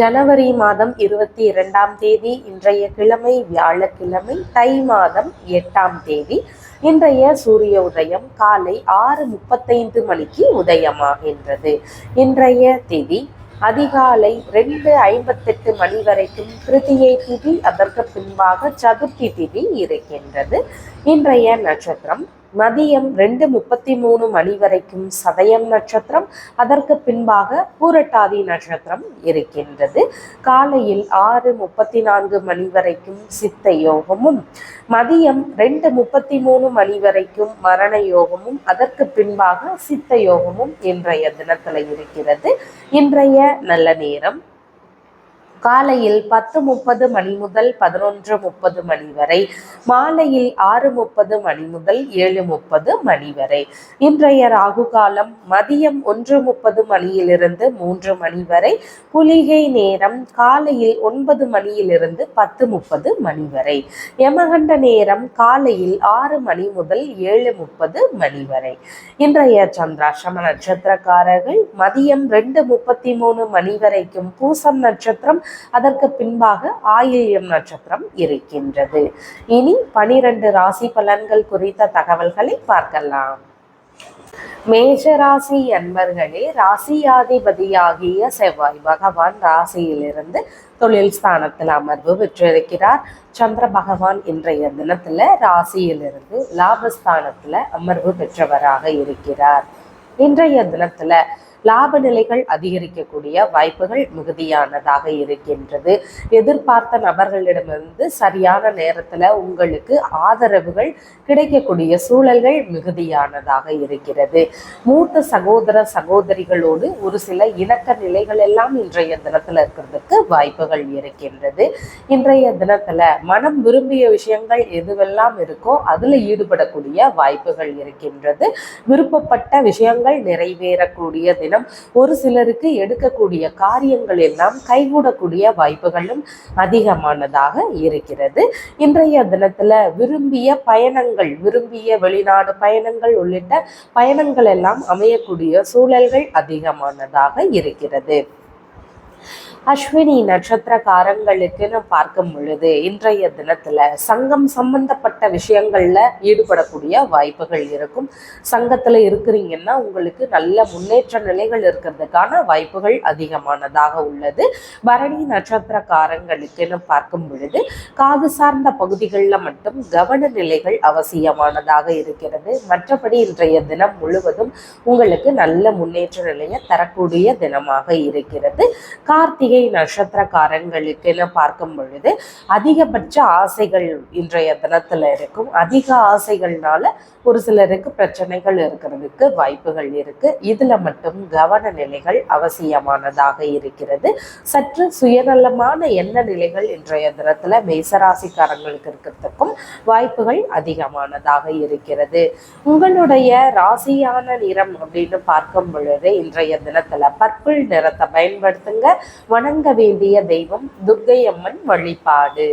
ஜனவரி மாதம் இருபத்தி இரண்டாம் தேதி இன்றைய கிழமை வியாழக்கிழமை தை மாதம் எட்டாம் தேதி இன்றைய சூரிய உதயம் காலை ஆறு முப்பத்தைந்து மணிக்கு உதயமாகின்றது. இன்றைய திதி அதிகாலை ரெண்டு ஐம்பத்தெட்டு மணி வரைக்கும் திருத்தியை திதி அதற்கு பின்பாக சதுர்த்தி திதி இருக்கின்றது. இன்றைய நட்சத்திரம் மதியம் ரெண்டு முப்பத்தி மூணு மணி வரைக்கும் சதயம் நட்சத்திரம். அதற்கு பின்பாக பூரட்டாதி நட்சத்திரம் இருக்கின்றது. காலையில் ஆறு முப்பத்தி நான்கு மணி வரைக்கும் சித்த யோகமும் மதியம் ரெண்டு முப்பத்தி மூணு மணி வரைக்கும் மரண யோகமும் அதற்கு பின்பாக சித்த யோகமும் இன்றைய தினத்தில் இருக்கிறது. இன்றைய நல்ல நேரம். காலையில் பத்து முப்பது மணி முதல் பதினொன்று முப்பது மணி வரை மாலையில் ஆறு முப்பது மணி முதல் ஏழு முப்பது மணி வரை. இன்றைய ராகு காலம் மதியம் ஒன்று முப்பது மணியிலிருந்து மூன்று மணி வரை குளிகை நேரம் காலையில் ஒன்பது மணியிலிருந்து பத்து முப்பது மணி வரை. யமகண்ட நேரம் காலையில் ஆறு மணி முதல் ஏழு முப்பது மணி வரை. இன்றைய சந்திராசிரம நட்சத்திரக்காரர்கள் மதியம் ரெண்டு முப்பத்தி மூணு மணி வரைக்கும் பூசம் நட்சத்திரம் அதற்கு பின்பாக ஆயில்யம் நட்சத்திரம் இருக்கின்றது. இனி பனிரெண்டு ராசி பலன்கள் குறித்த தகவல்களை பார்க்கலாம். மேஷராசி அன்பர்களே ராசியாதிபதியாகிய செவ்வாய் பகவான் ராசியிலிருந்து தொழில் ஸ்தானத்தில் அமர்வு பெற்றிருக்கிறார். சந்திர பகவான் இன்றைய தினத்துல ராசியிலிருந்து லாபஸ்தானத்துல அமர்வு பெற்றவராக இருக்கிறார். இன்றைய தினத்துல லாப நிலைகள் அதிகரிக்கக்கூடிய வாய்ப்புகள் மிகுதியானதாக இருக்கின்றது. எதிர்பார்த்த நபர்களிடமிருந்து சரியான நேரத்தில் உங்களுக்கு ஆதரவுகள் கிடைக்கக்கூடிய சூழல்கள் மிகுதியானதாக இருக்கிறது. மூத்த சகோதர சகோதரிகளோடு ஒரு சில இணக்க நிலைகள் எல்லாம் இன்றைய தினத்தில் இருக்கிறதுக்கு வாய்ப்புகள் இருக்கின்றது. இன்றைய தினத்தில் மனம் விரும்பிய விஷயங்கள் எதுவெல்லாம் இருக்கோ அதில் ஈடுபடக்கூடிய வாய்ப்புகள் இருக்கின்றது. விருப்பப்பட்ட விஷயங்கள் நிறைவேறக்கூடிய தினம் தினம் ஒரு சிலருக்கு எடுக்கக்கூடிய காரியங்கள் எல்லாம் கைகூடக்கூடிய வாய்ப்புகளும் அதிகமானதாக இருக்கிறது. இன்றைய தினத்துல விரும்பிய பயணங்கள் விரும்பிய வெளிநாடு பயணங்கள் உள்ளிட்ட பயணங்கள் எல்லாம் அமையக்கூடிய சூழல்கள் அதிகமானதாக இருக்கிறது. அஸ்வினி நட்சத்திரக்காரங்களுக்குன்னு பார்க்கும் பொழுது இன்றைய தினத்துல சங்கம் சம்பந்தப்பட்ட விஷயங்கள்ல ஈடுபடக்கூடிய வாய்ப்புகள் இருக்கும். சங்கத்துல இருக்கிறீங்கன்னா உங்களுக்கு நல்ல முன்னேற்ற நிலைகள் இருக்கிறதுக்கான வாய்ப்புகள் அதிகமானதாக உள்ளது. பரணி நட்சத்திரக்காரங்களுக்குன்னு பார்க்கும் பொழுது காது சார்ந்த பகுதிகளில் மட்டும் கவன நிலைகள் அவசியமானதாக இருக்கிறது. மற்றபடி இன்றைய தினம் முழுவதும் உங்களுக்கு நல்ல முன்னேற்ற நிலையை தரக்கூடிய தினமாக இருக்கிறது. கார்த்திகை கார்த்திகை நட்சத்திரக்காரங்களுக்குன்னு பார்க்கும் பொழுது அதிகபட்ச ஆசைகள் இன்றைய தினத்துல இருக்கும். அதிக ஆசைகள்னால ஒரு சிலருக்கு பிரச்சனைகள் இருக்கிறதுக்கு வாய்ப்புகள் இருக்கு. இதுல மட்டும் கவன நிலைகள் அவசியமானதாக இருக்கிறது. சற்று சுயநலமான எண்ண நிலைகள் இன்றைய தினத்துல மேசராசிக்காரங்களுக்கு இருக்கிறதுக்கும் வாய்ப்புகள் அதிகமானதாக இருக்கிறது. உங்களுடைய ராசியான நிறம் அப்படின்னு பார்க்கும் பொழுது இன்றைய தினத்துல பர்பிள் நிறத்தை பயன்படுத்துங்க. வணங்க வேண்டிய தெய்வம் துர்க்கையம்மன் அம்மன் வழிபாடு.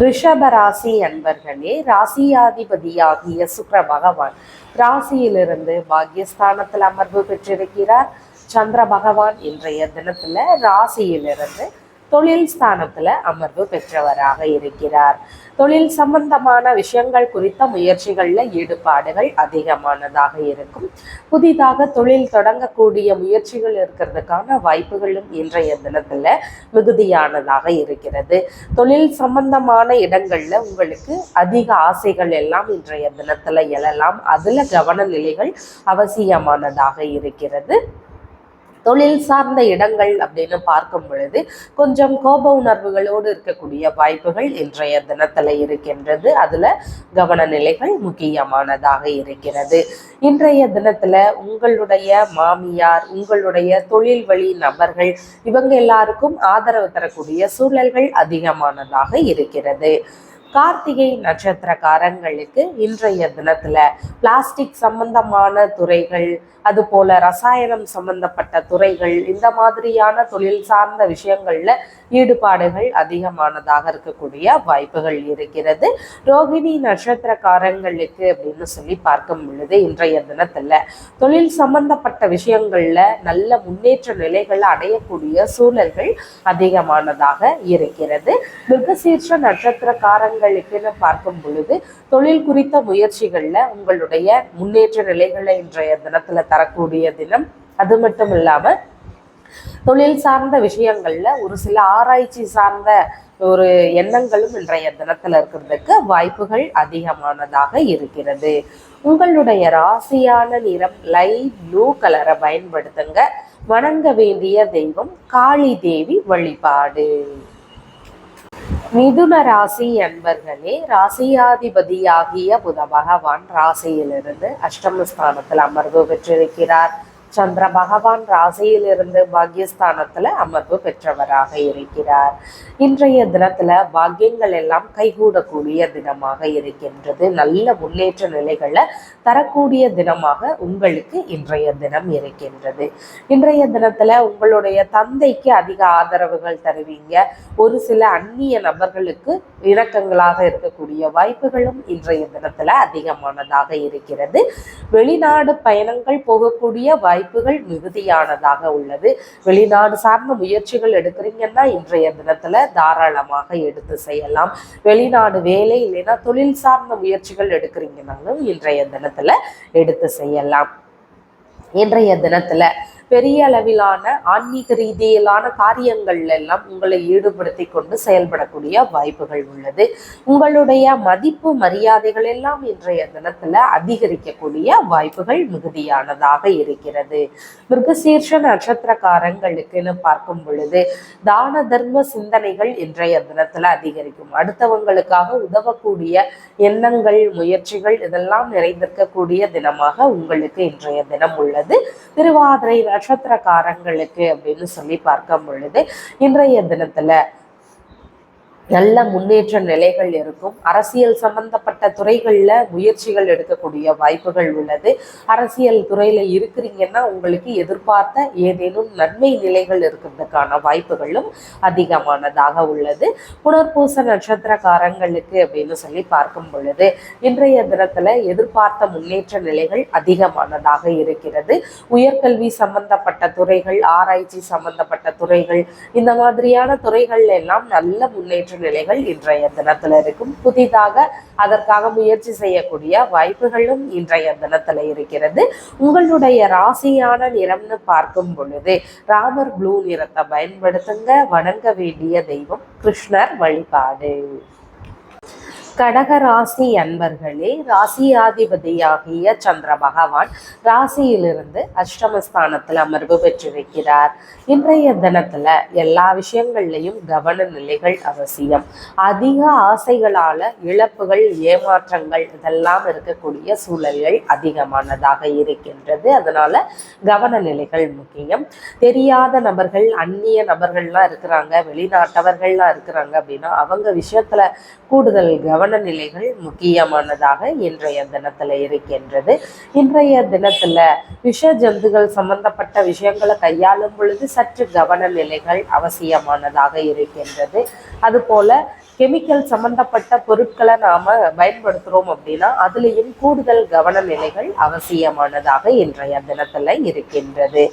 ரிஷப ராசி அன்பர்களே ராசியாதிபதியாகிய சுக்கர பகவான் ராசியிலிருந்து பாக்யஸ்தானத்தில் அமர்வு பெற்றிருக்கிறார். சந்திர பகவான் இன்றைய தினத்துல ராசியிலிருந்து தொழில் ஸ்தானத்துல அமர்வு பெற்றவராக இருக்கிறார். தொழில் சம்பந்தமான விஷயங்கள் குறித்த முயற்சிகளில் ஈடுபாடுகள் அதிகமானதாக இருக்கும். புதிதாக தொழில் தொடங்கக்கூடிய முயற்சிகள் இருக்கிறதுக்கான வாய்ப்புகளும் இன்றைய தினத்தில் மிகுதியானதாக இருக்கிறது. தொழில் சம்பந்தமான இடங்களில் உங்களுக்கு அதிக ஆசைகள் எல்லாம் இன்றைய தினத்தில் எழலாம். அதில் கவன நிலைகள் அவசியமானதாக இருக்கிறது. தொழில் சார்ந்த இடங்கள் அப்படின்னு பார்க்கும் பொழுது கொஞ்சம் கோப உணர்வுகளோடு இருக்கக்கூடிய வாய்ப்புகள் இன்றைய தினத்தில் இருக்கின்றது. அதில் கவன நிலைகள் முக்கியமானதாக இருக்கிறது. இன்றைய தினத்தில் உங்களுடைய மாமியார் உங்களுடைய தொழில் வழி நபர்கள் இவங்க எல்லாருக்கும் ஆதரவு தரக்கூடிய சூழல்கள் அதிகமானதாக இருக்கிறது. கார்த்திகை நட்சத்திரக்காரங்களுக்கு இன்றைய தினத்துல பிளாஸ்டிக் சம்பந்தமான துறைகள் அது போல ரசாயனம் சம்பந்தப்பட்ட துறைகள் இந்த மாதிரியான தொழில் சார்ந்த விஷயங்கள்ல ஈடுபாடுகள் அதிகமானதாக இருக்கக்கூடிய வாய்ப்புகள் இருக்கிறது. ரோகிணி நட்சத்திரக்காரங்களுக்கு அப்படின்னு சொல்லி பார்க்கும் பொழுது இன்றைய தினத்துல தொழில் சம்பந்தப்பட்ட விஷயங்கள்ல நல்ல முன்னேற்ற நிலைகளை அடையக்கூடிய சூழல்கள் அதிகமானதாக இருக்கிறது. மிருகசீர்ஷ நட்சத்திரக்காரங்களுக்குன்னு பார்க்கும் பொழுது தொழில் குறித்த முயற்சிகளில் உங்களுடைய முன்னேற்ற நிலைகளை இன்றைய தினத்துல தரக்கூடிய தினம். அது மட்டும் இல்லாமல் தொழில் சார்ந்த விஷயங்கள்ல ஒரு சில ஆராய்ச்சி சார்ந்த ஒரு எண்ணங்களும் இன்றைய தினத்துல இருக்கிறதுக்கு வாய்ப்புகள் அதிகமானதாக இருக்கிறது. உங்களுடைய ராசியான நிறம் லைட் ப்ளூ கலரை பயன்படுத்துங்க. வணங்க வேண்டிய தெய்வம் காளி தேவி வழிபாடு. மிதுன ராசி அன்பர்களே ராசியாதிபதியாகிய புத பகவான் ராசியிலிருந்து அஷ்டமஸ்தானத்தில் அமர்வு பெற்றிருக்கிறார். சந்திர பகவான் ராசியிலிருந்து பாக்யஸ்தானத்துல அமர்வு பெற்றவராக இருக்கிறார். இன்றைய தினத்துல பாக்கியங்கள் எல்லாம் கைகூடக்கூடிய தினமாக இருக்கின்றது. நல்ல முன்னேற்ற நிலைகளை தரக்கூடிய தினமாக உங்களுக்கு இன்றைய தினம் இருக்கின்றது. இன்றைய தினத்துல உங்களுடைய தந்தைக்கு அதிக ஆதரவுகள் தருவீங்க. ஒரு சில அந்நிய நபர்களுக்கு இணக்கங்களாக இருக்கக்கூடிய வாய்ப்புகளும் இன்றைய தினத்துல அதிகமானதாக இருக்கிறது. வெளிநாடு பயணங்கள் போகக்கூடிய வாய்ப்புகள் மிகுதியானதாக உள்ளது. வெளிநாடு சார்ந்த முயற்சிகள் எடுக்கிறீங்கன்னா இன்றைய தினத்துல தாராளமாக எடுத்து செய்யலாம். வெளிநாடு வேலை இல்லைன்னா தொழில் சார்ந்த முயற்சிகள் எடுக்கிறீங்கன்னாலும் இன்றைய தினத்துல எடுத்து செய்யலாம். இன்றைய தினத்துல பெரிய அளவிலான ஆன்மீக ரீதியிலான காரியங்கள் எல்லாம் உங்களை ஈடுபடுத்தி கொண்டு செயல்படக்கூடிய வாய்ப்புகள் உள்ளது. உங்களுடைய மதிப்பு மரியாதைகள் எல்லாம் இன்றைய தினத்துல அதிகரிக்கக்கூடிய வாய்ப்புகள் மிகுதியானதாக இருக்கிறது. மிருகசீர்ஷ நட்சத்திரக்காரங்களுக்குன்னு பார்க்கும் பொழுது தான தர்ம சிந்தனைகள் இன்றைய தினத்துல அதிகரிக்கும். அடுத்தவங்களுக்காக உதவக்கூடிய எண்ணங்கள் முயற்சிகள் இதெல்லாம் நிறைந்திருக்கக்கூடிய தினமாக உங்களுக்கு இன்றைய தினம் உள்ளது. திருவாதிரை நட்சத்திரக்காரங்களுக்கு அப்படின்னு சொல்லி பார்க்கும் பொழுது இன்றைய தினத்துல நல்ல முன்னேற்ற நிலைகள் இருக்கும். அரசியல் சம்பந்தப்பட்ட துறைகளில் முயற்சிகள் எடுக்கக்கூடிய வாய்ப்புகள் உள்ளது. அரசியல் துறையில் இருக்கிறீங்கன்னா உங்களுக்கு எதிர்பார்த்த ஏதேனும் நன்மை நிலைகள் இருக்கிறதுக்கான வாய்ப்புகளும் அதிகமானதாக உள்ளது. புனர்பூச நட்சத்திரக்காரங்களுக்கு அப்படின்னு சொல்லி பார்க்கும் பொழுது இன்றைய தினத்தில் எதிர்பார்த்த முன்னேற்ற நிலைகள் அதிகமானதாக இருக்கிறது. உயர்கல்வி சம்பந்தப்பட்ட துறைகள் ஆராய்ச்சி சம்பந்தப்பட்ட துறைகள் இந்த மாதிரியான துறைகள் எல்லாம் நல்ல முன்னேற்ற நிலைகள் இன்றைய தினத்துல இருக்கும். புதிதாக அதற்காக முயற்சி செய்யக்கூடிய வாய்ப்புகளும் இன்றைய தினத்துல இருக்கிறது. உங்களுடைய ராசியான நிறம்னு பார்க்கும் பொழுது ராமர் ப்ளூ நிறத்தை பயன்படுத்துங்க. வணங்க வேண்டிய தெய்வம் கிருஷ்ணர் வழிபாடு. கடக ராசி அன்பர்களே ராசியாதிபதியாகிய சந்திர பகவான் ராசியிலிருந்து அஷ்டமஸ்தானத்தில் அமர்வு பெற்றிருக்கிறார். இன்றைய தினத்துல எல்லா விஷயங்கள்லையும் கவன நிலைகள் அவசியம். அதிக ஆசைகளால இழப்புகள் ஏமாற்றங்கள் இதெல்லாம் இருக்கக்கூடிய சூழல்கள் அதிகமானதாக இருக்கின்றது. அதனால கவன நிலைகள் முக்கியம். தெரியாத நபர்கள் அந்நிய நபர்கள்லாம் இருக்கிறாங்க வெளிநாட்டவர்கள்லாம் இருக்கிறாங்க அப்படின்னா அவங்க விஷயத்துல கூடுதல் கவனம் நிலைகள் முக்கியமானதாக இன்றைய தினத்துல இருக்கின்றது. இன்றைய தினத்துல விஷ ஜந்துகள் சம்பந்தப்பட்ட விஷயங்களை கையாளும் பொழுது சற்று கவன நிலைகள் அவசியமானதாக இருக்கின்றது. அதுபோல கெமிக்கல் சம்பந்தப்பட்ட பொருட்களை நாம பயன்படுத்துறோம் அப்படின்னா அதுலேயும் கூடுதல் கவன நிலைகள் அவசியமானதாக இன்றைய தினத்துல இருக்கின்றது.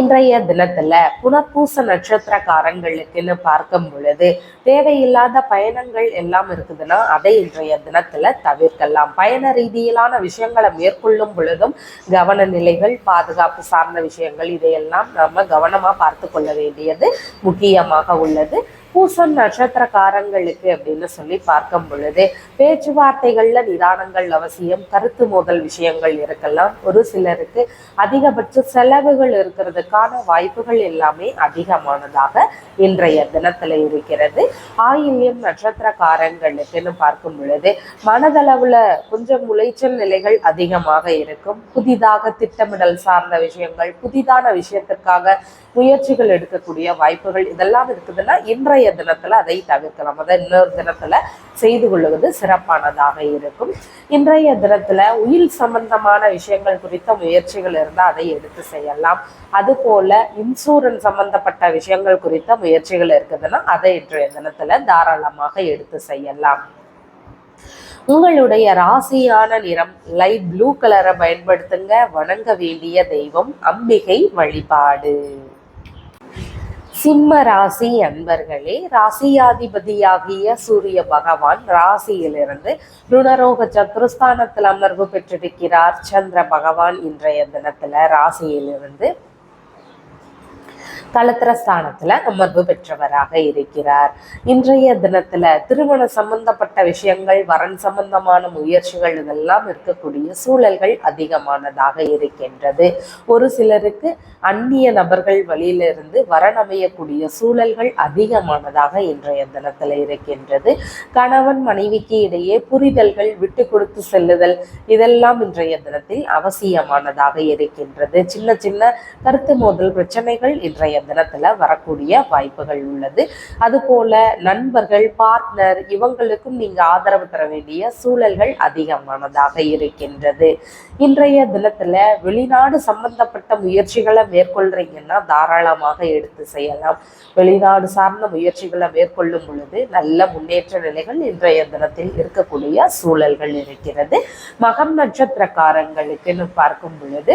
இன்றைய தினத்துல புனர்பூச நட்சத்திரக்காரங்களுக்குன்னு பார்க்கும் பொழுது தேவையில்லாத பயணங்கள் எல்லாம் இருக்குதுன்னா அதை இன்றைய தினத்துல தவிர்க்கலாம். பயண ரீதியிலான விஷயங்களை மேற்கொள்ளும் பொழுதும் கவன நிலைகள் பாதுகாப்பு சார்ந்த விஷயங்கள் இதையெல்லாம் நாம கவனமா பார்த்து கொள்ள வேண்டியது முக்கியமாக உள்ளது. பூசம் நட்சத்திரக்காரங்களுக்கு அப்படின்னு சொல்லி பார்க்கும் பொழுது பேச்சுவார்த்தைகள்ல நிதானங்கள் அவசியம் கருத்து மோதல் விஷயங்கள் இருக்கலாம். ஒரு சிலருக்கு அதிகபட்ச செலவுகள் இருக்கிறதுக்கான வாய்ப்புகள் எல்லாமே அதிகமானதாக இன்றைய தினத்துல இருக்கிறது. ஆயில்யம் நட்சத்திரக்காரங்களுக்குன்னு பார்க்கும் பொழுது மனதளவுல கொஞ்சம் முளைச்சல் நிலைகள் அதிகமாக இருக்கும். புதிதாக திட்டமிடல் சார்ந்த விஷயங்கள் புதிதான விஷயத்திற்காக முயற்சிகள் எடுக்கக்கூடிய வாய்ப்புகள் இதெல்லாம் இருக்குதுன்னா இன்றைய தினத்துல அதை தவிர்க்கலாம். அதை இன்னொரு தினத்துல செய்து கொள்வது சிறப்பானதாக இருக்கும். இன்றைய தினத்துல உயில் சம்பந்தமான விஷயங்கள் குறித்த முயற்சிகள் இருந்தால் அதை எடுத்து செய்யலாம். அது போல இன்சூரன்ஸ் சம்பந்தப்பட்ட விஷயங்கள் குறித்த முயற்சிகள் இருக்குதுன்னா அதை இன்றைய தினத்துல தாராளமாக எடுத்து செய்யலாம். உங்களுடைய ராசியான நிறம் லைட் ப்ளூ கலரை பயன்படுத்துங்க. வணங்க வேண்டிய தெய்வம் அம்பிகை வழிபாடு. சிம்ம ராசி அன்பர்களே ராசியாதிபதியாகிய சூரிய பகவான் ராசியிலிருந்து ருணரோக சத்ருஸ்தானத்தில் அமர்வு பெற்றிருக்கிறார். சந்திர பகவான் இன்றைய தினத்துல ராசியிலிருந்து களத்திர ஸ்தானத்துல அமர்வு பெற்றவராக இருக்கிறார். இன்றைய தினத்துல திருமண சம்பந்தப்பட்ட விஷயங்கள் வரன் சம்பந்தமான முயற்சிகள் இதெல்லாம் இருக்கக்கூடிய சூழல்கள் அதிகமானதாக இருக்கின்றது. ஒரு சிலருக்கு அந்நிய நபர்கள் வழியிலிருந்து வரன் அமையக்கூடிய சூழல்கள் அதிகமானதாக இன்றைய தினத்துல இருக்கின்றது. கணவன் மனைவிக்கு இடையே புரிதல்கள் விட்டு கொடுத்து செல்லுதல் இதெல்லாம் இன்றைய தினத்தில் அவசியமானதாக இருக்கின்றது. சின்ன சின்ன கருத்து மோதல் பிரச்சனைகள் இன்றைய தினத்துல வரக்கூடிய வாய்ப்புகள் உள்ளது. அதுபோல நண்பர்கள் பார்ட்னர் இவங்களுக்கும் நீங்க ஆதரவு தர வேண்டிய சூழல்கள் அதிகமானதாக இருக்கின்றது. இன்றைய தினத்துல வெளிநாடு சம்பந்தப்பட்ட முயற்சிகளை மேற்கொள்றீங்கன்னா தாராளமாக எடுத்து செய்யலாம். வெளிநாடு சார்ந்த முயற்சிகளை மேற்கொள்ளும் பொழுது நல்ல முன்னேற்ற நிலைகள் இன்றைய தினத்தில் இருக்கக்கூடிய சூழல்கள் இருக்கிறது. மகம் நட்சத்திரக்காரங்களுக்குன்னு பார்க்கும் பொழுது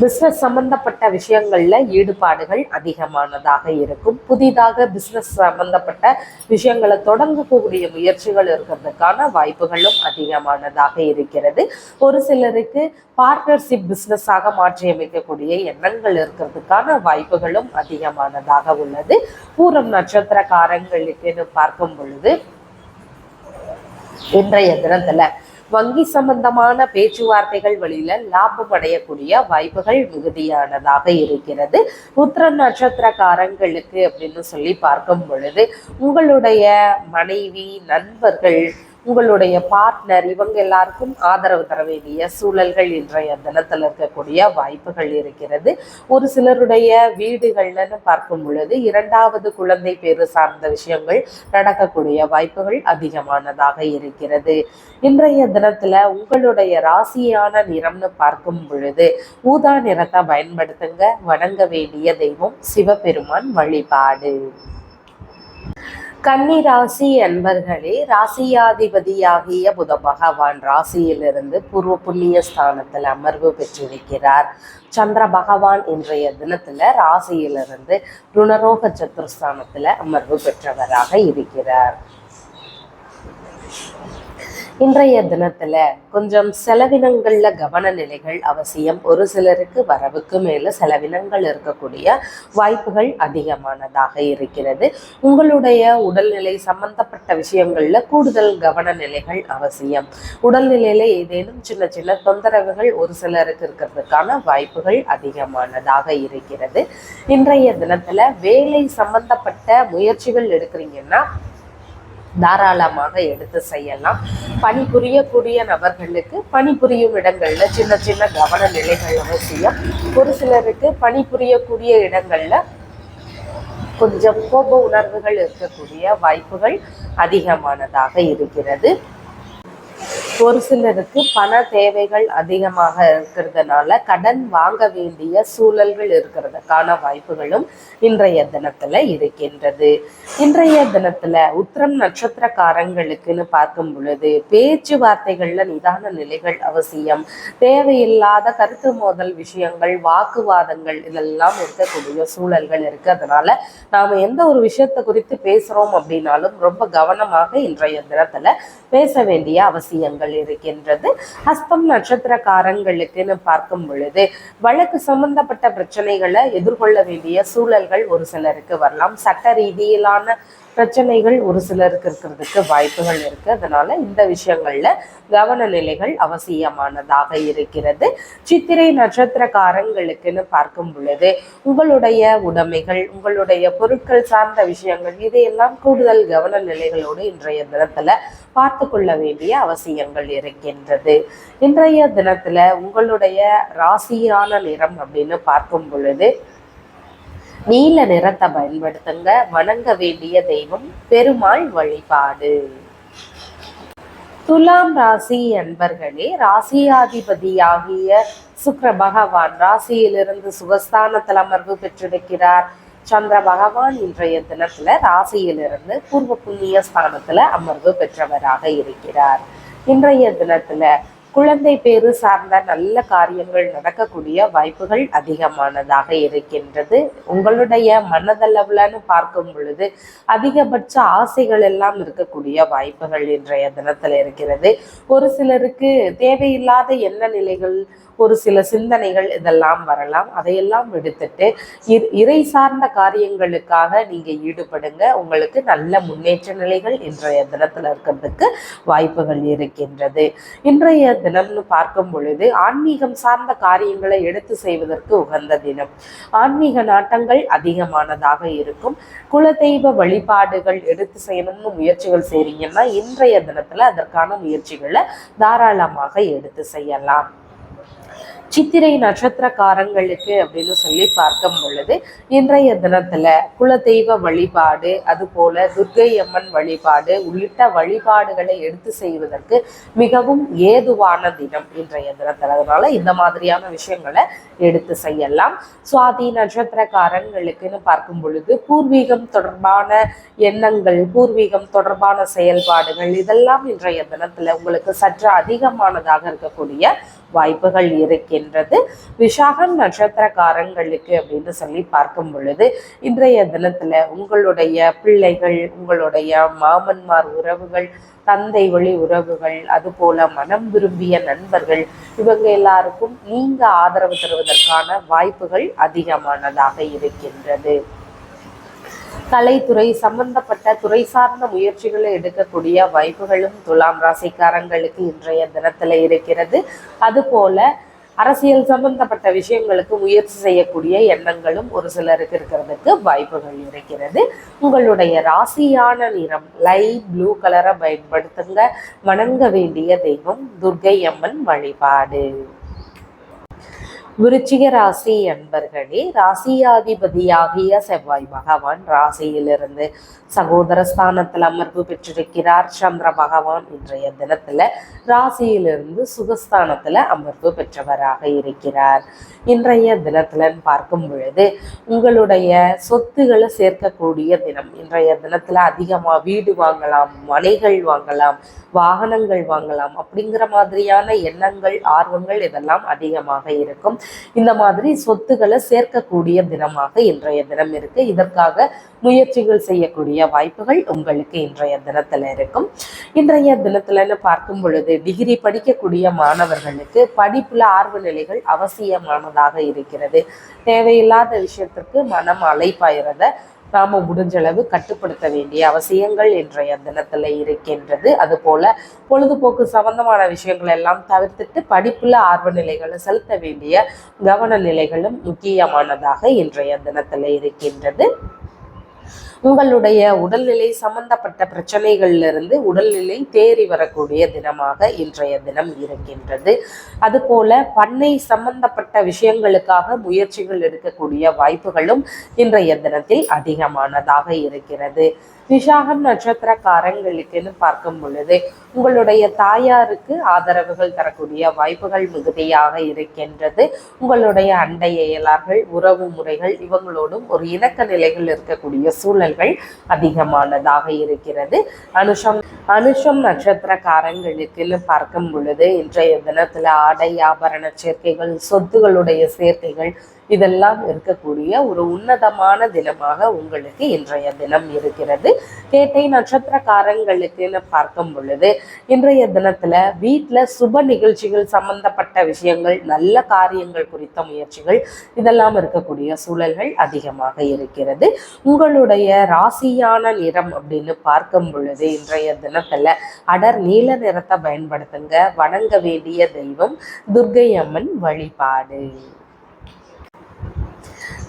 பிஸ்னஸ் சம்பந்தப்பட்ட விஷயங்களில் ஈடுபாடுகள் அதிகமானதாக இருக்கும். புதிதாக பிஸ்னஸ் சம்பந்தப்பட்ட விஷயங்களை தொடங்கக்கூடிய முயற்சிகள் இருக்கிறதுக்கான வாய்ப்புகளும் அதிகமானதாக இருக்கிறது. ஒரு சிலருக்கு பார்ட்னர்ஷிப் பிஸ்னஸாக மாற்றியமைக்கக்கூடிய எண்ணங்கள் இருக்கிறதுக்கான வாய்ப்புகளும் அதிகமானதாக உள்ளது. பூரம் நட்சத்திரக்காரங்களுக்குன்னு பார்க்கும் பொழுது இன்றைய தினத்தில் வங்கி சம்பந்தமான பேச்சுவார்த்தைகள் வழியில லாபம் அடையக்கூடிய வாய்ப்புகள் மிகுதியானதாக இருக்கிறது. உத்திர நட்சத்திரக்காரங்களுக்கு அப்படின்னு சொல்லி பார்க்கும் பொழுது உங்களுடைய மனைவி நண்பர்கள் உங்களுடைய பார்ட்னர் இவங்க எல்லாருக்கும் ஆதரவு தர வேண்டிய சூழல்கள் இன்றைய தினத்தில் இருக்கக்கூடிய வாய்ப்புகள் இருக்கிறது. ஒரு சிலருடைய வீடுகள்னு பார்க்கும் பொழுது இரண்டாவது குழந்தை பேரு சார்ந்த விஷயங்கள் நடக்கக்கூடிய வாய்ப்புகள் அதிகமானதாக இருக்கிறது. இன்றைய தினத்துல உங்களுடைய ராசியான நிறம்னு பார்க்கும் பொழுது ஊதா நிறத்தை பயன்படுத்துங்க. வணங்க வேண்டிய தெய்வம் சிவபெருமான் வழிபாடு. கன்னி ராசி அன்பர்களே ராசியாதிபதியாகிய புத பகவான் ராசியிலிருந்து பூர்வ புண்ணிய ஸ்தானத்தில் அமர்வு பெற்றிருக்கிறார். சந்திர பகவான் இன்றைய தினத்துல ராசியிலிருந்து ருணரோக சத்துருஸ்தானத்துல அமர்வு பெற்றவராக இருக்கிறார். இன்றைய தினத்துல கொஞ்சம் செலவினங்கள்ல கவன நிலைகள் அவசியம். ஒரு சிலருக்கு வரவுக்கு மேல செலவினங்கள் இருக்கக்கூடிய வாய்ப்புகள் அதிகமானதாக இருக்கிறது. உங்களுடைய உடல்நிலை சம்பந்தப்பட்ட விஷயங்கள்ல கூடுதல் கவன நிலைகள் அவசியம். உடல்நிலையில ஏதேனும் சின்ன சின்ன தொந்தரவுகள் ஒரு சிலருக்கு இருக்கிறதுக்கான வாய்ப்புகள் அதிகமானதாக இருக்கிறது. இன்றைய தினத்துல வேலை சம்பந்தப்பட்ட முயற்சிகள் எடுக்கிறீங்கன்னா தாராளமாக எடுத்து செய்யலாம். பணிபுரியக்கூடிய நபர்களுக்கு பணிபுரியும் இடங்களில் சின்ன சின்ன கவன நிலைகள் அவசியம். ஒரு சிலருக்கு பணிபுரியக்கூடிய இடங்களில் கொஞ்சம் கோப உணர்வுகள் இருக்கக்கூடிய வாய்ப்புகள் அதிகமானதாக இருக்கிறது. ஒரு சிலருக்கு பண தேவைகள் அதிகமாக இருக்கிறதுனால கடன் வாங்க வேண்டிய சூழல்கள் இருக்கிறதுக்கான வாய்ப்புகளும் இன்றைய தினத்துல இருக்கின்றது. இன்றைய தினத்துல உத்திரம் நட்சத்திரக்காரங்களுக்குன்னு பார்க்கும் பொழுது பேச்சுவார்த்தைகள்ல நிதான நிலைகள் அவசியம். தேவையில்லாத கருத்து மோதல் விஷயங்கள் வாக்குவாதங்கள் இதெல்லாம் இருக்கக்கூடிய சூழல்கள் இருக்கு அதனால நாம எந்த ஒரு விஷயத்தை குறித்து பேசுறோம் அப்படின்னாலும் ரொம்ப கவனமாக இன்றைய தினத்துல பேச வேண்டிய அவசியம் வாய்ப்புகள் இருக்கின்றது. ஹஸ்தம் நட்சத்திரக்காரங்களுக்குன்னு பார்க்கும் பொழுது வழக்கு சம்பந்தப்பட்ட பிரச்சனைகளை எதிர்கொள்ள வேண்டிய சூழல்கள் ஒரு சிலருக்கு வரலாம். சட்ட ரீதியிலான பிரச்சனைகள் ஒரு சிலருக்கு இருக்கிறதுக்கு வாய்ப்புகள் இருக்கு. அதனால இந்த விஷயங்கள்ல கவன நிலைகள் அவசியமானதாக இருக்கிறது. சித்திரை நட்சத்திரக்காரங்களுக்குன்னு பார்க்கும் பொழுது உங்களுடைய உடைமைகள் உங்களுடைய பொருட்கள் சார்ந்த விஷயங்கள் இதையெல்லாம் கூடுதல் கவன நிலைகளோடு இன்றைய தினத்துல பார்த்து கொள்ள வேண்டிய அவசியங்கள் இருக்கின்றது. இன்றைய தினத்துல உங்களுடைய ராசியான நிறம் அப்படின்னு பார்க்கும் பொழுது நீல நிறத்தை பயன்படுத்துங்க. வணங்க வேண்டிய தெய்வம் பெருமாள் வழிபாடு. துலாம் ராசி அன்பர்களே ராசியாதிபதியாகிய சுக்கர பகவான் ராசியிலிருந்து சுகஸ்தானத்தில் அமர்வு பெற்றிருக்கிறார். சந்திர பகவான் இன்றைய தினத்துல ராசியிலிருந்து பூர்வ புண்ணிய ஸ்தானத்துல அமர்வு பெற்றவராக இருக்கிறார். இன்றைய தினத்துல குழந்தை பேரு சார்ந்த நல்ல காரியங்கள் நடக்கக்கூடிய வாய்ப்புகள் அதிகமானதாக இருக்கின்றது. உங்களுடைய மனதளவுலன்னு பார்க்கும் பொழுது அதிகபட்ச ஆசைகள் எல்லாம் இருக்கக்கூடிய வாய்ப்புகள் இன்றைய தினத்துல இருக்கிறது. ஒரு சிலருக்கு தேவையில்லாத எண்ண நிலைகள் ஒரு சில சிந்தனைகள் இதெல்லாம் வரலாம். அதையெல்லாம் விடுத்துட்டு இறை சார்ந்த காரியங்களுக்காக நீங்க ஈடுபடுங்க. உங்களுக்கு நல்ல முன்னேற்ற நிலைகள் இன்றைய தினத்துல இருக்கிறதுக்கு வாய்ப்புகள் இருக்கின்றது. இன்றைய தினம்னு பார்க்கும் பொழுது ஆன்மீகம் சார்ந்த காரியங்களை எடுத்து செய்வதற்கு உகந்த தினம். ஆன்மீக நாட்டங்கள் அதிகமானதாக இருக்கும். குலதெய்வ வழிபாடுகள் எடுத்து செய்யணும்னு முயற்சிகள் செய்றீங்கன்னா இன்றைய தினத்துல அதற்கான முயற்சிகளை தாராளமாக எடுத்து செய்யலாம். சித்திரை நட்சத்திரக்காரங்களுக்கு அப்படின்னு சொல்லி பார்க்கும் பொழுது இன்றைய தினத்துல குலதெய்வ வழிபாடு அது போல துர்கை அம்மன் வழிபாடு உள்ளிட்ட வழிபாடுகளை எடுத்து செய்வதற்கு மிகவும் ஏதுவான தினம் இன்றைய தினத்துல. அதனால இந்த மாதிரியான விஷயங்களை எடுத்து செய்யலாம். சுவாதி நட்சத்திரக்காரங்களுக்குன்னு பார்க்கும் பொழுது பூர்வீகம் தொடர்பான எண்ணங்கள் பூர்வீகம் தொடர்பான செயல்பாடுகள் இதெல்லாம் இன்றைய தினத்துல உங்களுக்கு சற்று அதிகமானதாக இருக்கக்கூடிய வாய்ப்புகள் இருக்கின்றது. விசாகம் நட்சத்திரக்காரங்களுக்கு அப்படின்னு சொல்லி பார்க்கும் பொழுது இன்றைய தினத்தில் உங்களுடைய பிள்ளைகள் உங்களுடைய மாமன்மார் உறவுகள் தந்தை வழி உறவுகள் அதுபோல மனம் விரும்பிய நண்பர்கள் இவங்க எல்லாருக்கும் நீங்க ஆதரவு தருவதற்கான வாய்ப்புகள் அதிகமானதாக இருக்கின்றது. கலைத்துறை சம்பந்தப்பட்ட துறை சார்ந்த முயற்சிகளை எடுக்கக்கூடிய வாய்ப்புகளும் துலாம் ராசிக்காரங்களுக்கு இன்றைய தினத்தில் இருக்கிறது. அதுபோல அரசியல் சம்பந்தப்பட்ட விஷயங்களுக்கு முயற்சி செய்யக்கூடிய எண்ணங்களும் ஒரு சிலருக்கு இருக்கிறதுக்கு வாய்ப்புகள் இருக்கிறது. உங்களுடைய ராசியான நிறம் லைட் ப்ளூ கலரை பயன்படுத்துங்க. வணங்க வேண்டிய தெய்வம் துர்கை அம்மன் வழிபாடு. விருச்சிக ராசி அன்பர்களே ராசியாதிபதியாகிய செவ்வாய் பகவான் ராசியிலிருந்து சகோதர ஸ்தானத்தில் அமர்வு பெற்றிருக்கிறார். சந்திர பகவான் இன்றைய தினத்துல ராசியிலிருந்து சுகஸ்தானத்துல அமர்வு பெற்றவராக இருக்கிறார். இன்றைய தினத்துல பார்க்கும் பொழுது உங்களுடைய சொத்துக்களை சேர்க்கக்கூடிய தினம். இன்றைய தினத்துல அதிகமாக வீடு வாங்கலாம் மனைகள் வாங்கலாம் வாகனங்கள் வாங்கலாம். அப்படிங்கிற மாதிரியான எண்ணங்கள் ஆர்வங்கள் இதெல்லாம் அதிகமாக இருக்கும். இந்த மாதிரி சொத்துக்களை சேர்க்கக்கூடிய தினமாக இன்றைய தினம் இருக்கு. இதற்காக முயற்சிகள் செய்யக்கூடிய வாய்ப்புகள் உங்களுக்கு இன்றைய தினத்துல இருக்கும். இன்றைய தினத்துலன்னு பார்க்கும் பொழுது டிகிரி படிக்கக்கூடிய மாணவர்களுக்கு படிப்புல ஆர்வ நிலைகள் அவசியமானதாக இருக்கிறது. தேவையில்லாத விஷயத்திற்கு மனம் அலைப்பாயிரத நாம முடிஞ்சளவு கட்டுப்படுத்த வேண்டிய அவசியங்கள் இன்றைய தினத்துல இருக்கின்றது. அதுபோல் பொழுதுபோக்கு சம்பந்தமான விஷயங்கள் எல்லாம் தவிர்த்துட்டு படிப்புல ஆர்வ நிலைகளை செலுத்த வேண்டிய கவன நிலைகளும் முக்கியமானதாக இன்றைய தினத்துல இருக்கின்றது. உங்களுடைய உடல்நிலை சம்பந்தப்பட்ட பிரச்சனைகள்ல இருந்து உடல்நிலை தேறி வரக்கூடிய தினமாக இன்றைய தினம் இருக்கின்றது. அதுபோல பண்ணை சம்பந்தப்பட்ட விஷயங்களுக்காக முயற்சிகள் எடுக்கக்கூடிய வாய்ப்புகளும் இன்றைய தினத்தில் அதிகமானதாக இருக்கிறது. விசாகம் நட்சத்திரக்காரங்களுக்குன்னு பார்க்கும் பொழுது உங்களுடைய தாயாருக்கு ஆதரவுகள் தரக்கூடிய வாய்ப்புகள் மிகுதியாக இருக்கின்றது. உங்களுடைய அண்டை இயலார்கள் உறவு முறைகள் இவங்களோடும் ஒரு இணக்க நிலைகள் இருக்கக்கூடிய சூழல்கள் அதிகமானதாக இருக்கிறது. அனுஷம் அனுஷம் நட்சத்திரக்காரங்களுக்குன்னு பார்க்கும் பொழுது இன்றைய தினத்துல ஆடை ஆபரண சேர்க்கைகள் சொத்துகளுடைய சேர்க்கைகள் இதெல்லாம் இருக்கக்கூடிய ஒரு உன்னதமான தினமாக உங்களுக்கு இன்றைய தினம் இருக்கிறது. கேட்டை நட்சத்திரக்காரங்களுக்குன்னு பார்க்கும் பொழுது இன்றைய தினத்துல வீட்டில் சுப நிகழ்ச்சிகள் சம்பந்தப்பட்ட விஷயங்கள் நல்ல காரியங்கள் குறித்த முயற்சிகள் இதெல்லாம் இருக்கக்கூடிய சூழல்கள் அதிகமாக இருக்கிறது. உங்களுடைய ராசியான நிறம் அப்படின்னு பார்க்கும் பொழுது இன்றைய தினத்துல அடர் நீல நிறத்தை பயன்படுத்துங்க. வணங்க வேண்டிய தெய்வம் துர்கை அம்மன் வழிபாடு.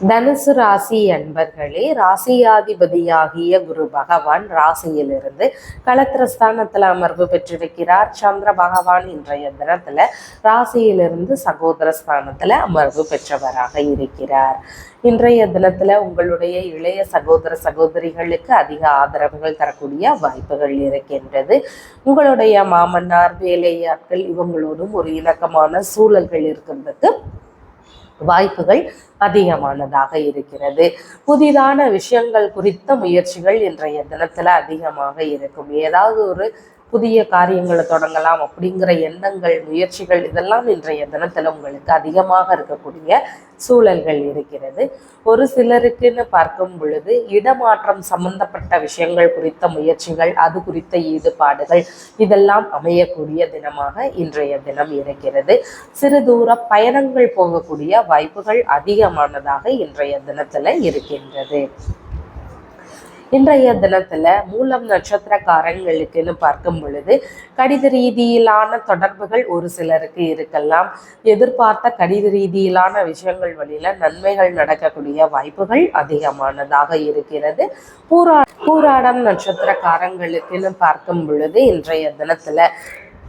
தனுசு ராசி அன்பர்களே ராசியாதிபதியாகிய குரு பகவான் ராசியிலிருந்து களத்திரஸ்தானத்தில் அமர்வு பெற்றிருக்கிறார். சந்திர பகவான் இன்றைய தினத்துல ராசியிலிருந்து சகோதர ஸ்தானத்துல அமர்வு பெற்றவராக இருக்கிறார். இன்றைய தினத்துல உங்களுடைய இளைய சகோதர சகோதரிகளுக்கு அதிக ஆதரவுகள் தரக்கூடிய வாய்ப்புகள் இருக்கின்றது. உங்களுடைய மாமன்னார் வேலையாட்கள் இவங்களோடும் ஒரு இணக்கமான சூழல்கள் இருக்கிறதுக்கு வாய்ப்புகள் அதிகமானதாக இருக்கிறது. புதிதான விஷயங்கள் குறித்த முயற்சிகள் இன்றைய தினத்துல அதிகமாக இருக்கும். ஏதாவது ஒரு புதிய காரியங்களை தொடங்கலாம் அப்படிங்கிற எண்ணங்கள் முயற்சிகள் இதெல்லாம் இன்றைய தினத்தில் உங்களுக்கு அதிகமாக இருக்கக்கூடிய சூழல்கள் இருக்கிறது. ஒரு சிலருக்குன்னு பார்க்கும் பொழுது இடமாற்றம் சம்பந்தப்பட்ட விஷயங்கள் குறித்த முயற்சிகள் அது குறித்த ஈடுபாடுகள் இதெல்லாம் அமையக்கூடிய தினமாக இன்றைய தினம் இருக்கிறது. சிறு தூர பயணங்கள் போகக்கூடிய வாய்ப்புகள் அதிகமானதாக இன்றைய தினத்தில் இருக்கின்றது. இன்றைய தினத்துல மூலம் நட்சத்திரக்காரங்களுக்குன்னு பார்க்கும் பொழுது கடித ரீதியிலான தொடர்புகள் ஒரு சிலருக்கு இருக்கலாம். எதிர்பார்த்த கடித ரீதியிலான விஷயங்கள் வழியில நன்மைகள் நடக்கக்கூடிய வாய்ப்புகள் அதிகமானதாக இருக்கிறது. பூரா பூராடம் நட்சத்திரக்காரங்களுக்குன்னு பார்க்கும் பொழுது இன்றைய தினத்துல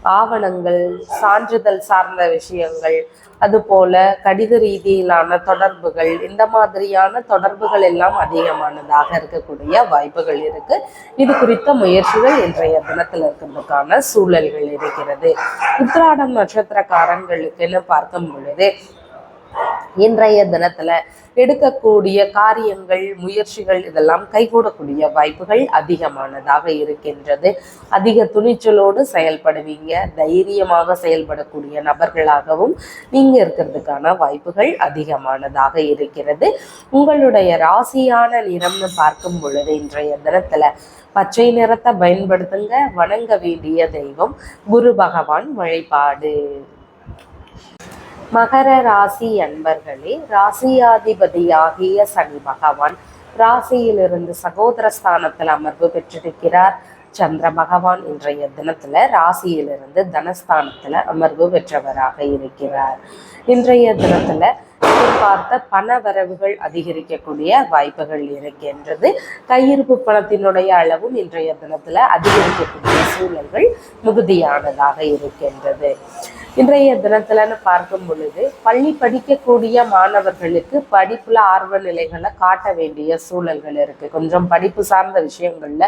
ஆவணங்கள் சான்றிதழ் சார்ந்த விஷயங்கள் அதுபோல கடித ரீதியிலான தொடர்புகள் இந்த மாதிரியான தொடர்புகள் எல்லாம் அதிகமானதாக இருக்கக்கூடிய வாய்ப்புகள் இருக்கு. இது குறித்த முயற்சிகள் இன்றைய தினத்தில் இருக்கிறதுக்கான சூழல்கள் இருக்கிறது. உத்ராடம் நட்சத்திரக்காரங்களுக்குன்னு பார்க்கும் பொழுது இன்றைய தினத்துல எடுக்கக்கூடிய காரியங்கள் முயற்சிகள் இதெல்லாம் கைகூடக்கூடிய வாய்ப்புகள் அதிகமானதாக இருக்கின்றது. அதிக துணிச்சலோடு செயல்படுவீங்க. தைரியமாக செயல்படக்கூடிய நபர்களாகவும் நீங்க இருக்கிறதுக்கான வாய்ப்புகள் அதிகமானதாக இருக்கிறது. உங்களுடைய ராசியான நிறம்னு பார்க்கும் பொழுது இன்றைய தினத்துல பச்சை நிறத்தை பயன்படுத்துங்க. வணங்க வேண்டிய தெய்வம் குரு பகவான் வழிபாடு. மகர ராசி அன்பர்களே ராசியாதிபதியாகிய சனி பகவான் ராசியிலிருந்து சகோதர ஸ்தானத்தில் அமர்வு பெற்றிருக்கிறார். சந்திர பகவான் இன்றைய தினத்துல ராசியிலிருந்து தனஸ்தானத்துல அமர்வு பெற்றவராக இருக்கிறார். இன்றைய தினத்துல எதிர்பார்த்த பண வரவுகள் அதிகரிக்கக்கூடிய வாய்ப்புகள் இருக்கின்றது. கையிருப்பு பணத்தினுடைய அளவும் இன்றைய தினத்துல அதிகரிக்கக்கூடிய சூழல்கள் மிகுதியானதாக இருக்கின்றது. இன்றைய தினத்துலன்னு பார்க்கும் பொழுது பள்ளி படிக்கக்கூடிய மாணவர்களுக்கு படிப்புல ஆர்வ நிலைகளை காட்ட வேண்டிய சூழல்கள் இருக்கு. கொஞ்சம் படிப்பு சார்ந்த விஷயங்கள்ல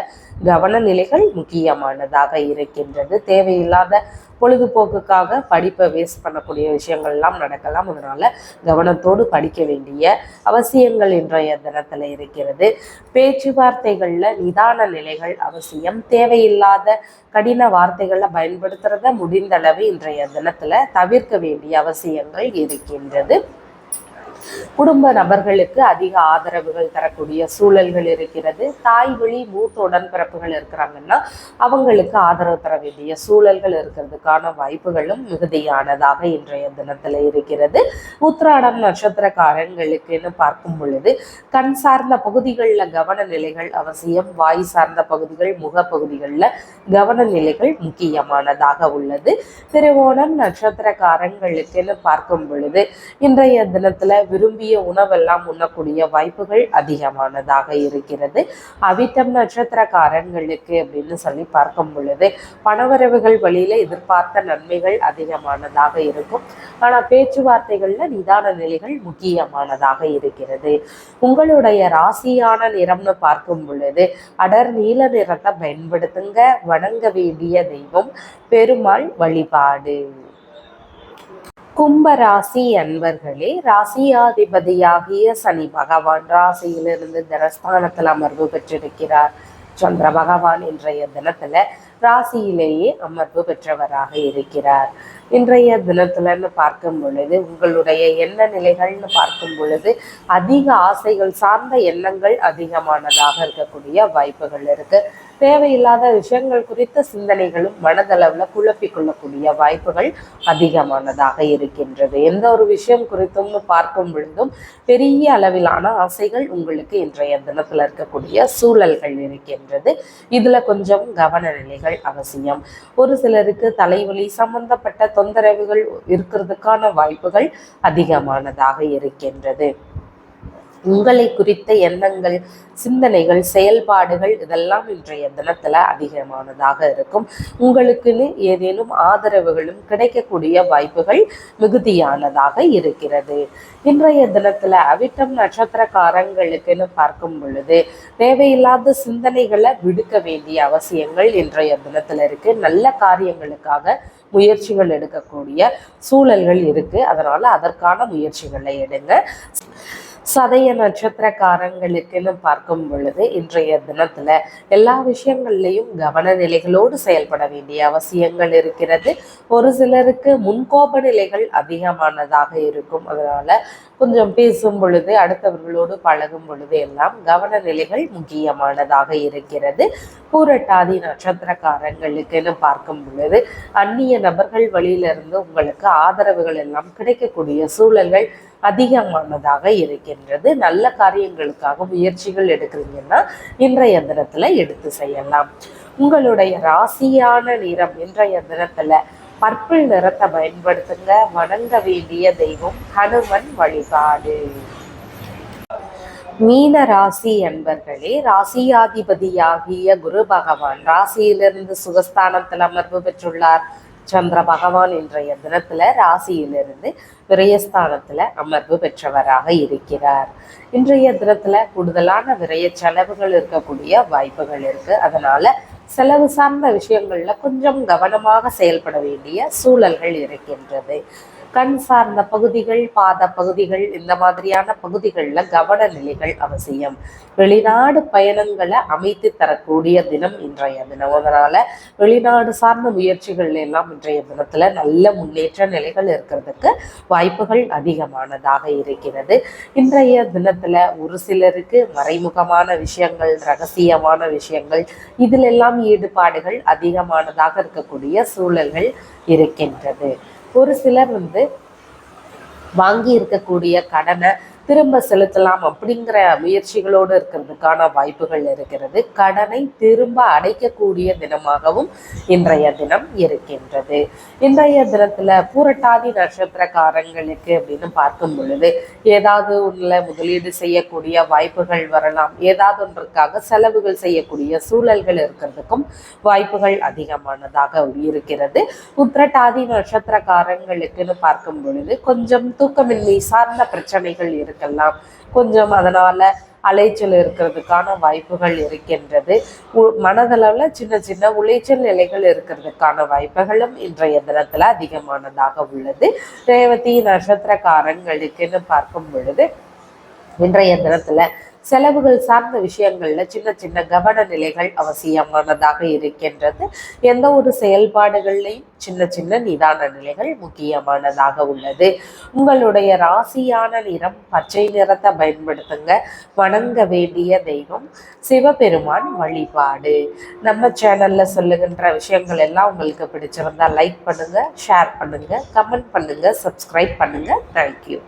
கவன நிலைகள் முக்கியமானதாக இருக்கின்றது. தேவையில்லாத பொழுதுபோக்குக்காக படிப்பை வேஸ்ட் பண்ணக்கூடிய விஷயங்கள்லாம் நடக்கலாம். அதனால கவனத்தோடு படிக்க வேண்டிய அவசியங்கள் இன்றைய தினத்தில் இருக்கிறது. பேச்சுவார்த்தைகளில் நிதான நிலைகள் அவசியம். தேவையில்லாத கடின வார்த்தைகளை பயன்படுத்துறத முடிந்த அளவு இன்றைய தினத்தில் தவிர்க்க வேண்டிய அவசியங்கள் இருக்கின்றது. குடும்ப நபர்களுக்கு அதிக ஆதரவுகள் தரக்கூடிய சூழல்கள் இருக்கிறது. தாய் வழி மூத்த உடன்பிறப்புகள் இருக்கிறாங்கன்னா அவங்களுக்கு ஆதரவு தர வேண்டிய சூழல்கள் இருக்கிறதுக்கான வாய்ப்புகளும் மிகுதியானதாக இன்றைய தினத்தில் இருக்கிறது. உத்திராடம் நட்சத்திரக்காரங்களுக்குன்னு பார்க்கும் பொழுது கண் சார்ந்த பகுதிகளில் கவன நிலைகள் அவசியம். வாய் சார்ந்த பகுதிகள் முக பகுதிகளில் கவன நிலைகள் முக்கியமானதாக உள்ளது. திருவோணம் நட்சத்திரக்காரங்களுக்குன்னு பார்க்கும் பொழுது இன்றைய தினத்தில் விரு விரும்பிய உணவெல்லாம் உண்ணக்கூடிய வாய்ப்புகள் அதிகமானதாக இருக்கிறது. அவிட்டம் நட்சத்திரக்காரன்களுக்கு அப்படின்னு சொல்லி பார்க்கும் பொழுது பணவரவுகள் வழியில எதிர்பார்த்த நன்மைகள் அதிகமானதாக இருக்கும். ஆனால் பேச்சுவார்த்தைகளில் நிதான நிலைகள் முக்கியமானதாக இருக்கிறது. உங்களுடைய ராசியான நிறம்னு பார்க்கும் பொழுது அடர் நீல நிறத்தை பயன்படுத்துங்க. வணங்க வேண்டிய தெய்வம் பெருமாள் வழிபாடு. கும்ப ராசி அன்பர்களே ராசியாதிபதியாகிய சனி பகவான் ராசியிலிருந்து தனஸ்தானத்தில் அமர்வு பெற்றிருக்கிறார். சந்திர பகவான் இன்றைய தினத்துல ராசியிலேயே அமர்வு பெற்றவராக இருக்கிறார். இன்றைய தினத்துலன்னு பார்க்கும் பொழுது உங்களுடைய எண்ண நிலைகள்னு பார்க்கும் பொழுது அதிக ஆசைகள் சார்ந்த எண்ணங்கள் அதிகமானதாக இருக்கக்கூடிய வாய்ப்புகள் இருக்கு. தேவையில்லாத விஷயங்கள் குறித்த சிந்தனைகளும் மனதளவில் குழப்பி கொள்ளக்கூடிய வாய்ப்புகள் அதிகமானதாக இருக்கின்றது. எந்த ஒரு விஷயம் குறித்தும் பார்க்கும் பொழுதும் பெரிய அளவிலான ஆசைகள் உங்களுக்கு இன்றைய தினத்தில் இருக்கக்கூடிய சூழல்கள் இருக்கின்றது. இதில் கொஞ்சம் கவன நிலைகள் அவசியம். ஒரு சிலருக்கு தலைவலி சம்பந்தப்பட்ட தொந்தரவுகள் இருக்கிறதுக்கான வாய்ப்புகள் அதிகமானதாக இருக்கின்றது. உங்களை குறித்த எண்ணங்கள் சிந்தனைகள் செயல்பாடுகள் இதெல்லாம் இன்றைய தினத்துல அதிகமானதாக இருக்கும். உங்களுக்குன்னு ஏதேனும் ஆதரவுகளும் கிடைக்கக்கூடிய வாய்ப்புகள் மிகுதியானதாக இருக்கிறது. இன்றைய தினத்துல அவிட்டம் நட்சத்திரக்காரங்களுக்குன்னு பார்க்கும் பொழுது தேவையில்லாத சிந்தனைகளை விடுக்க வேண்டிய அவசியங்கள் இன்றைய தினத்துல இருக்கு. நல்ல காரியங்களுக்காக முயற்சிகள் எடுக்கக்கூடிய சூழல்கள் இருக்குது அதனால் அதற்கான முயற்சிகளை எடுங்க. சதய நட்சத்திரக்காரங்களுக்குன்னு பார்க்கும் பொழுது இன்றைய தினத்துல எல்லா விஷயங்கள்லையும் கவன நிலைகளோடு செயல்பட வேண்டிய அவசியங்கள் இருக்கிறது. ஒரு சிலருக்கு முன்கோப நிலைகள் அதிகமானதாக இருக்கும். அதனால கொஞ்சம் பேசும் பொழுது அடுத்தவர்களோடு பழகும் பொழுது எல்லாம் கவன நிலைகள் முக்கியமானதாக இருக்கிறது. பூரட்டாதி நட்சத்திரக்காரங்களுக்குன்னு பார்க்கும் பொழுது அந்நிய நபர்கள் வழியிலிருந்து உங்களுக்கு ஆதரவுகள் எல்லாம் கிடைக்கக்கூடிய சூழல்கள் அதிகமானதாக இருக்கின்றது. நல்ல காரியங்களுக்காக முயற்சிகள் எடுக்கிறீங்கன்னா இன்றைய தினத்தில் எடுத்து செய்யலாம். உங்களுடைய ராசியான நிறம் இன்றைய தினத்தில் பர்பிள் நிறத்தை பயன்படுத்துங்க. வணங்க வேண்டிய தெய்வம் ஹனுமன் வழிபாடு. மீன ராசி என்பர்களே ராசியாதிபதியாகிய குரு பகவான் ராசியிலிருந்து சுகஸ்தானத்தில் அமர்வு பெற்றுள்ளார். சந்திர பகவான் இன்றைய தினத்துல ராசியிலிருந்து விரயஸ்தானத்துல அமர்வு பெற்றவராக இருக்கிறார். இன்றைய தினத்துல கூடுதலான விரய செலவுகள் இருக்கக்கூடிய வாய்ப்புகள் இருக்கு. அதனால செலவு சார்ந்த விஷயங்கள்ல கொஞ்சம் கவனமாக செயல்பட வேண்டிய சூழல்கள் இருக்கின்றது. கண் சார்ந்த பகுதிகள் பாத பகுதிகள் இந்த மாதிரியான பகுதிகளில் கவன நிலைகள் அவசியம். வெளிநாடு பயணங்களை அமைத்து தரக்கூடிய தினம் இன்றைய தினம். அதனால வெளிநாடு சார்ந்த முயற்சிகள் எல்லாம் இன்றைய தினத்துல நல்ல முன்னேற்ற நிலைகள் இருக்கிறதுக்கு வாய்ப்புகள் அதிகமானதாக இருக்கிறது. இன்றைய தினத்துல ஒரு சிலருக்கு மறைமுகமான விஷயங்கள் ரகசியமான விஷயங்கள் இதிலெல்லாம் ஈடுபாடுகள் அதிகமானதாக இருக்கக்கூடிய சூழல்கள் இருக்கின்றது. ஒரு சிலர் வந்து வாங்கி இருக்கக்கூடிய கடனை திரும்ப செலுத்தலாம் அப்படிங்கிற முயற்சிகளோடு இருக்கிறதுக்கான வாய்ப்புகள் இருக்கிறது. கடனை திரும்ப அடைக்கக்கூடிய தினமாகவும் இன்றைய தினம் இருக்கின்றது. இன்றைய தினத்துல பூரட்டாதி நட்சத்திரக்காரங்களுக்கு அப்படின்னு பார்க்கும் பொழுது ஏதாவது ஒன்றில் முதலீடு செய்யக்கூடிய வாய்ப்புகள் வரலாம். ஏதாவது ஒன்றுக்காக செலவுகள் செய்யக்கூடிய சூழல்கள் இருக்கிறதுக்கும் வாய்ப்புகள் அதிகமானதாக இருக்கிறது. உத்திரட்டாதி நட்சத்திரக்காரங்களுக்குன்னு பார்க்கும் பொழுது கொஞ்சம் தூக்கமின்மை சார்ந்த பிரச்சனைகள் இருக்கு இருக்கலாம் கொஞ்சம் அதனால அலைச்சல் இருக்கிறதுக்கான வாய்ப்புகள் இருக்கின்றது. மனதளவில் சின்ன சின்ன உளைச்சல் நிலைகள் இருக்கிறதுக்கான வாய்ப்புகளும் இன்றைய தினத்தில் அதிகமானதாக உள்ளது. ரேவதி நட்சத்திரக்காரங்களுக்குன்னு பார்க்கும் பொழுது இன்றைய தினத்தில் செலவுகள் சார்ந்த விஷயங்களில் சின்ன சின்ன கவன நிலைகள் அவசியமானதாக இருக்கின்றது. எந்த ஒரு செயல்பாடுகள்லையும் சின்ன சின்ன நிதான நிலைகள் முக்கியமானதாக உள்ளது. உங்களுடைய ராசியான நிறம் பச்சை நிறத்தை பயன்படுத்துங்க. வணங்க வேண்டிய தெய்வம் சிவபெருமான் வழிபாடு. நம்ம சேனல்ல சொல்லுகின்ற விஷயங்கள் எல்லாம் உங்களுக்கு பிடிச்சிருந்தா லைக் பண்ணுங்க ஷேர் பண்ணுங்க கமெண்ட் பண்ணுங்க சப்ஸ்கிரைப் பண்ணுங்க. தேங்க்யூ